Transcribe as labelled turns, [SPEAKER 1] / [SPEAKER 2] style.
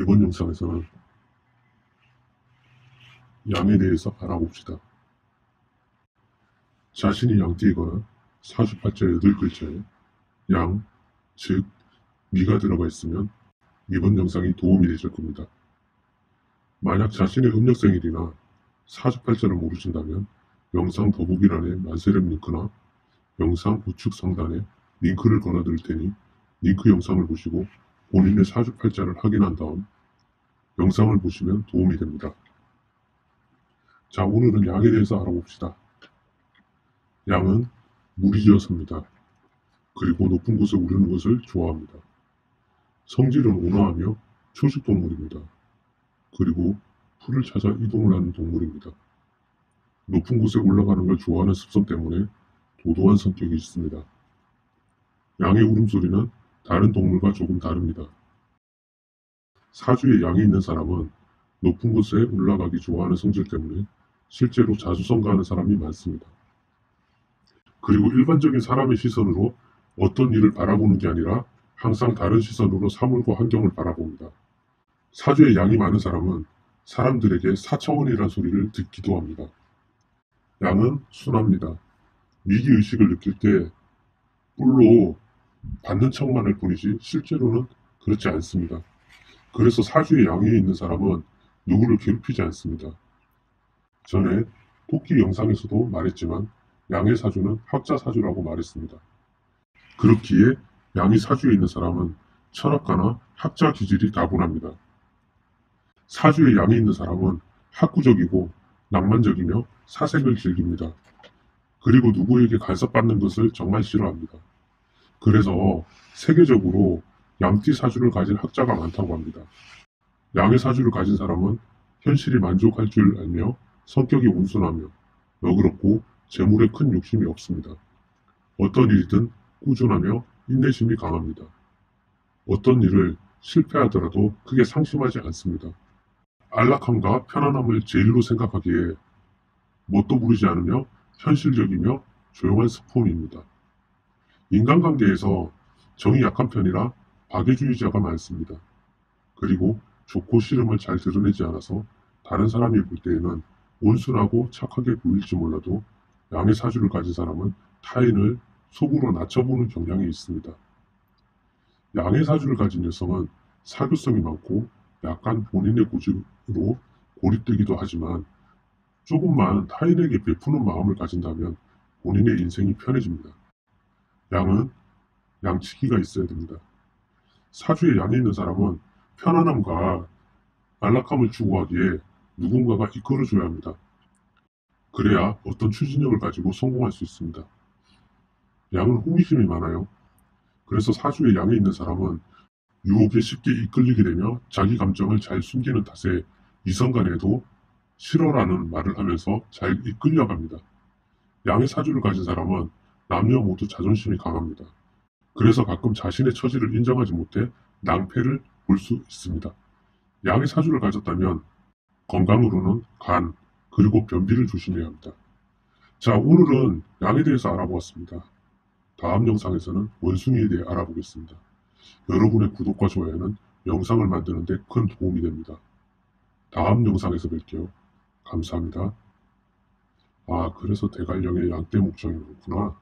[SPEAKER 1] 이번 영상에서는 양에 대해서 알아봅시다. 자신이 양띠이거나 사주팔자 8글자에 양, 즉 미가 들어가 있으면 이번 영상이 도움이 되실 겁니다. 만약 자신의 음력생일이나 사주팔자를 모르신다면 영상 더보기란에 만세렘 링크나 영상 우측 상단에 링크를 걸어드릴 테니 링크 영상을 보시고 본인의 사주팔자를 확인한 다음 영상을 보시면 도움이 됩니다. 자 오늘은 양에 대해서 알아봅시다. 양은 물이 지어섭니다. 그리고 높은 곳에 오르는 것을 좋아합니다. 성질은 온화하며 초식 동물입니다. 그리고 풀을 찾아 이동을 하는 동물입니다. 높은 곳에 올라가는 걸 좋아하는 습성 때문에 도도한 성격이 있습니다. 양의 울음소리는 다른 동물과 조금 다릅니다. 사주에 양이 있는 사람은 높은 곳에 올라가기 좋아하는 성질 때문에 실제로 자주 성가하는 사람이 많습니다. 그리고 일반적인 사람의 시선으로 어떤 일을 바라보는 게 아니라 항상 다른 시선으로 사물과 환경을 바라봅니다. 사주에 양이 많은 사람은 사람들에게 사차원이라는 소리를 듣기도 합니다. 양은 순합니다. 위기의식을 느낄 때 뿔로 받는 척만 할 뿐이지 실제로는 그렇지 않습니다. 그래서 사주에 양이 있는 사람은 누구를 괴롭히지 않습니다. 전에 토끼 영상에서도 말했지만 양의 사주는 학자 사주라고 말했습니다. 그렇기에 양이 사주에 있는 사람은 철학가나 학자 기질이 다분합니다. 사주에 양이 있는 사람은 학구적이고 낭만적이며 사색을 즐깁니다. 그리고 누구에게 간섭받는 것을 정말 싫어합니다. 그래서 세계적으로 양띠 사주를 가진 학자가 많다고 합니다. 양의 사주를 가진 사람은 현실이 만족할 줄 알며 성격이 온순하며 너그럽고 재물에 큰 욕심이 없습니다. 어떤 일이든 꾸준하며 인내심이 강합니다. 어떤 일을 실패하더라도 크게 상심하지 않습니다. 안락함과 편안함을 제일로 생각하기에 뭣도 부르지 않으며 현실적이며 조용한 스폼입니다. 인간관계에서 정이 약한 편이라 박애주의자가 많습니다. 그리고 좋고 싫음을 잘 드러내지 않아서 다른 사람이 볼 때에는 온순하고 착하게 보일지 몰라도 양의 사주를 가진 사람은 타인을 속으로 낮춰보는 경향이 있습니다. 양의 사주를 가진 여성은 사교성이 많고 약간 본인의 고집으로 고립되기도 하지만 조금만 타인에게 베푸는 마음을 가진다면 본인의 인생이 편해집니다. 양은 양치기가 있어야 됩니다. 사주에 양이 있는 사람은 편안함과 안락함을 추구하기에 누군가가 이끌어줘야 합니다. 그래야 어떤 추진력을 가지고 성공할 수 있습니다. 양은 호기심이 많아요. 그래서 사주에 양이 있는 사람은 유혹에 쉽게 이끌리게 되며 자기 감정을 잘 숨기는 탓에 이성 간에도 싫어라는 말을 하면서 잘 이끌려갑니다. 양의 사주를 가진 사람은 남녀 모두 자존심이 강합니다. 그래서 가끔 자신의 처지를 인정하지 못해 낭패를 볼 수 있습니다. 양의 사주를 가졌다면 건강으로는 간, 그리고 변비를 조심해야 합니다. 자, 오늘은 양에 대해서 알아보았습니다. 다음 영상에서는 원숭이에 대해 알아보겠습니다. 여러분의 구독과 좋아요는 영상을 만드는 데 큰 도움이 됩니다. 다음 영상에서 뵐게요. 감사합니다. 아, 그래서 대관령의 양떼 목장이 그렇구나.